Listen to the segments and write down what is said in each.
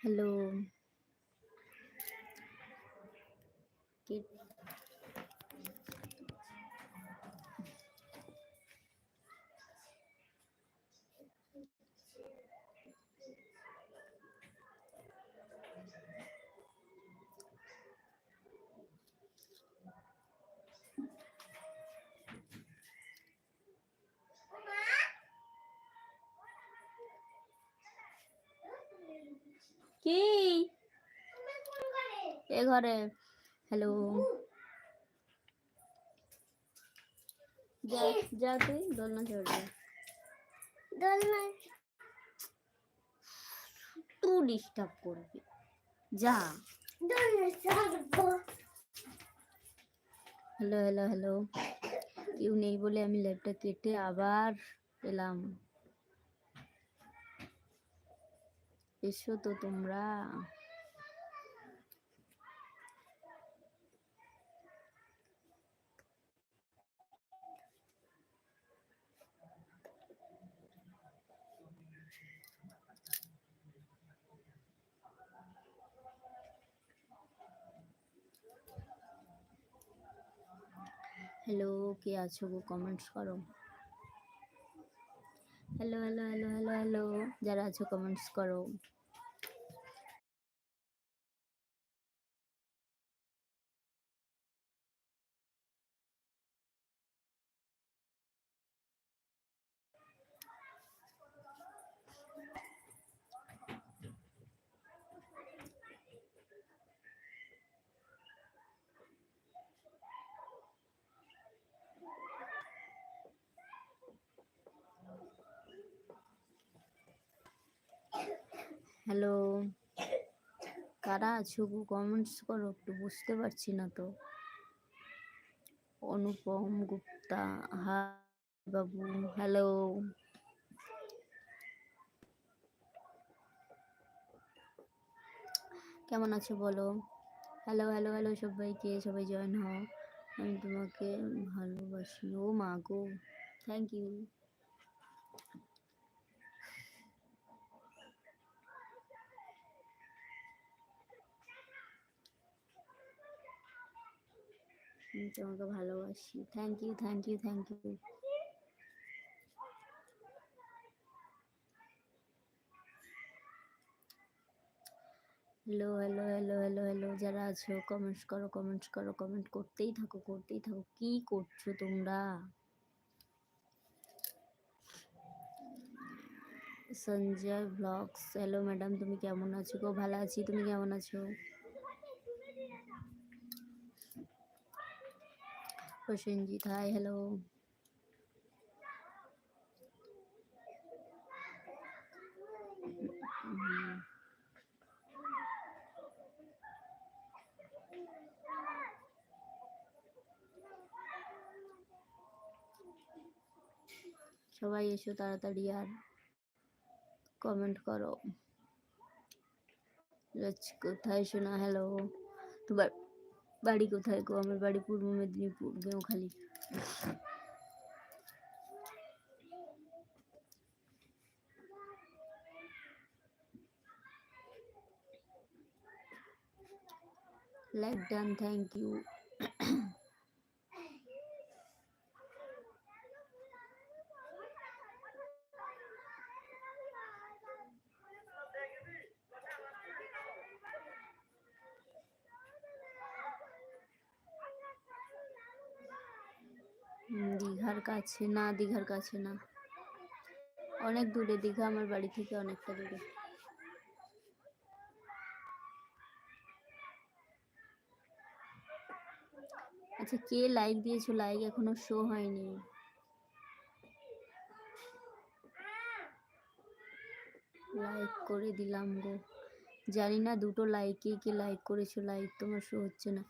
Hello কে কি এ ঘরে। Hello যা যা তুই দোলনা চড়বে দোলনা তুই ডিস্টার্ব করবি। যা। দোলনা চড়বো হ্যালো হ্যালো হ্যালো কেউ নেই বলে আমি ল্যাপটা কেটে আবার এলাম। এসো তো তোমরা। হ্যালো কে আছো গো? কমেন্টস করো। Hello hello hello hello hello যারা আছো কমেন্টস করো। হ্যালো। কারা আছো গো? কমেন্টস করো, একটু বুঝতে পারছি না তো। অনুপম গুপ্তা হাই বাবু হ্যালো। কেমন আছো বলো? হ্যালো হ্যালো হ্যালো সবাইকে, সবাই জয়েন হও। আমি তোমাকে ভালোবাসি। ও মা গো থ্যাংক ইউ তোমাকে ভালোবাসি। Thank you thank you thank you hello hello hello hello hello যারা আছো কমেন্টস করো কমেন্টস করো কমেন্ট করতেই থাকো করতেই থাকো। কি করছ তোমরা? সঞ্জয় ব্লগস হ্যালো ম্যাডাম তুমি কেমন আছো? গো, ভালো আছি, তুমি কেমন আছো? প্রসেনজিৎ হাই হ্যালো সবাই এসো তাড়াতাড়ি আর কমেন্ট করো রচ কোথায় শোনা হ্যালো তোমার বাড়ি কোথায় গো আমার বাড়ি Purba Medinipur Geonkhali like done thank you দীঘার কাছে। না, দীঘার কাছে না। অনেক দূরে, দীঘা আমার বাড়ি থেকে অনেকটা দূরে। আচ্ছা কে লাইক দিয়েছ? লাইক এখনও শো হয়নি। লাইক করে দিলাম গো। জানি না দুটো লাইকে কে লাইক করেছ লাইক তোমার শো হচ্ছে না।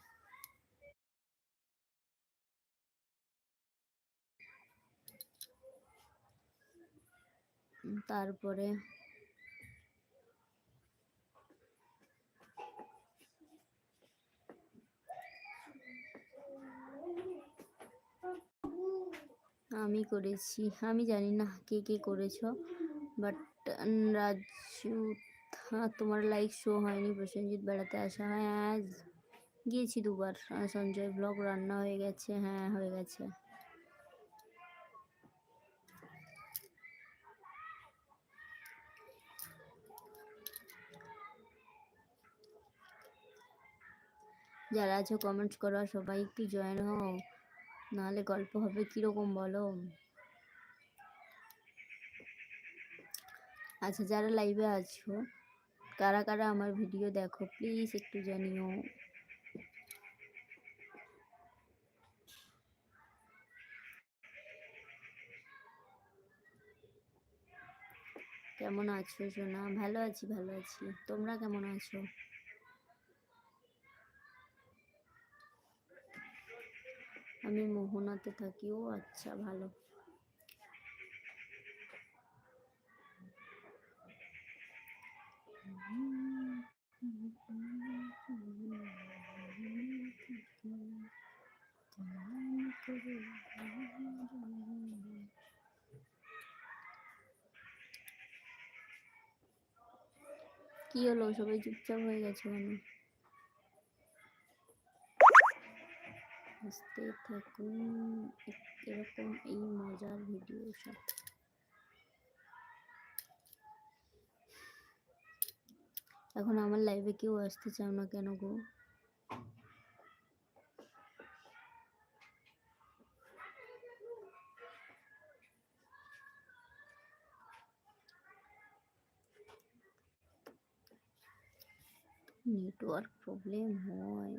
তারপরে আমি করেছি। আমি জানি না কে কে করেছ বাট রাজু তোমার লাইক শো হয়নি, প্রসেনজিৎ বেড়াতে আসা হয়। হ্যাঁ গিয়েছি দুবার সঞ্জয় ব্লগ রান্না হয়ে গেছে। হ্যাঁ হয়ে গেছে। যারা আছো কমেন্টস করো সবাই একটু জয়েন হও। নাহলে গল্প হবে কীরকম বলো? আচ্ছা যারা লাইভে আছো, কারা কারা আমার ভিডিও দেখো প্লিজ একটু জানিও। কেমন আছো সোনা? ভালো আছি ভালো আছি। তোমরা কেমন আছো? আমি মোহনাতে থাকি। ও আচ্ছা ভালো। কি হলো? সবাই চুপচাপ হয়ে গেছে কেন? হাসতে থাকুন, এরকম এই মজার ভিডিও সাথে এখন আমার লাইভে কেউ আসতে চাও না কেন গো? নেটওয়ার্ক প্রবলেম হয়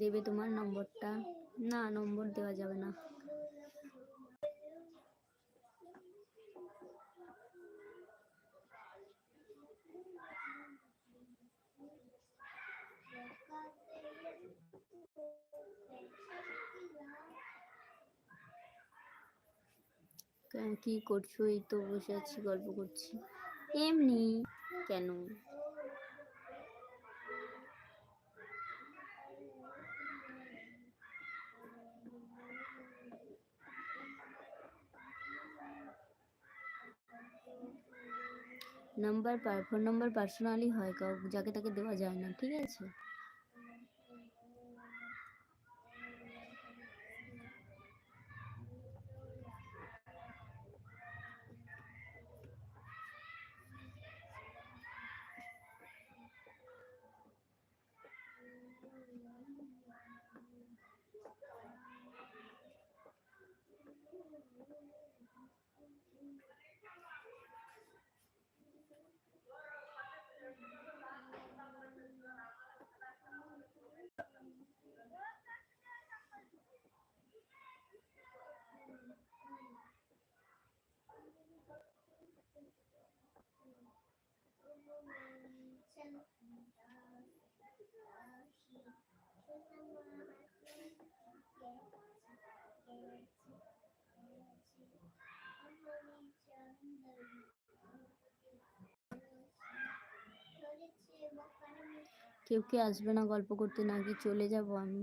দেবে তোমার নম্বরটা? না নম্বর দেওয়া যাবে না। কি করছ? এই তো বসে আছি, গল্প করছি। এমনি কেন? নাম্বার ফোন নাম্বার পার্সোনালি হয়, কাউ, যাকে তাকে দেওয়া যায় না, ঠিক আছে? কেউ কি আসবে না গল্প করতে? নাকি চলে যাব আমি?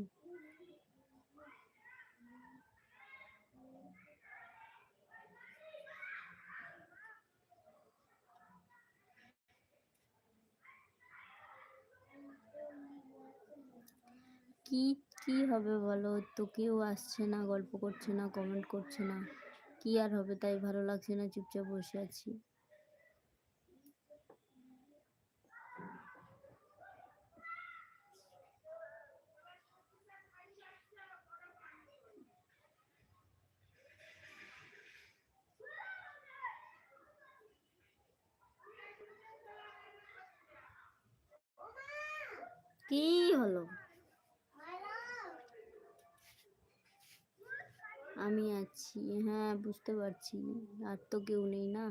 কি কি হবে বলো? তো কেউ আসছে না, গল্প করছে না কমেন্ট করছে না। কি আর হবে? তাই ভালো লাগছে না, চুপচাপ বসে আছি। কি হলো? আমি আছি। হ্যাঁ বুঝতে পারছি। আর তো কেউ নেই না?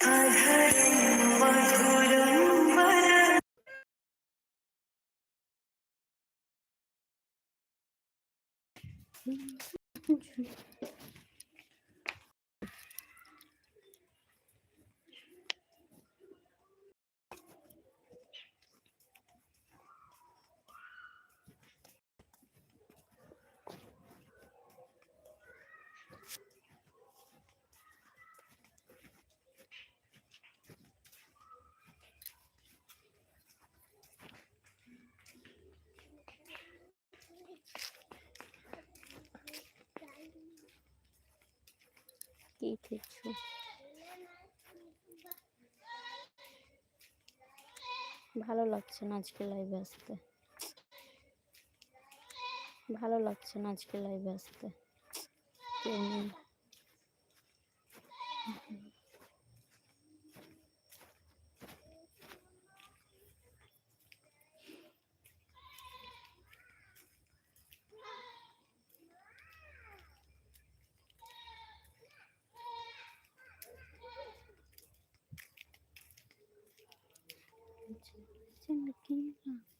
কি Ничего. খেয়েছো ভালো লাগছে না আজকে লাইভে আসতে। ভালো লাগছে না আজকে লাইভে আসতে। কেউ sendok.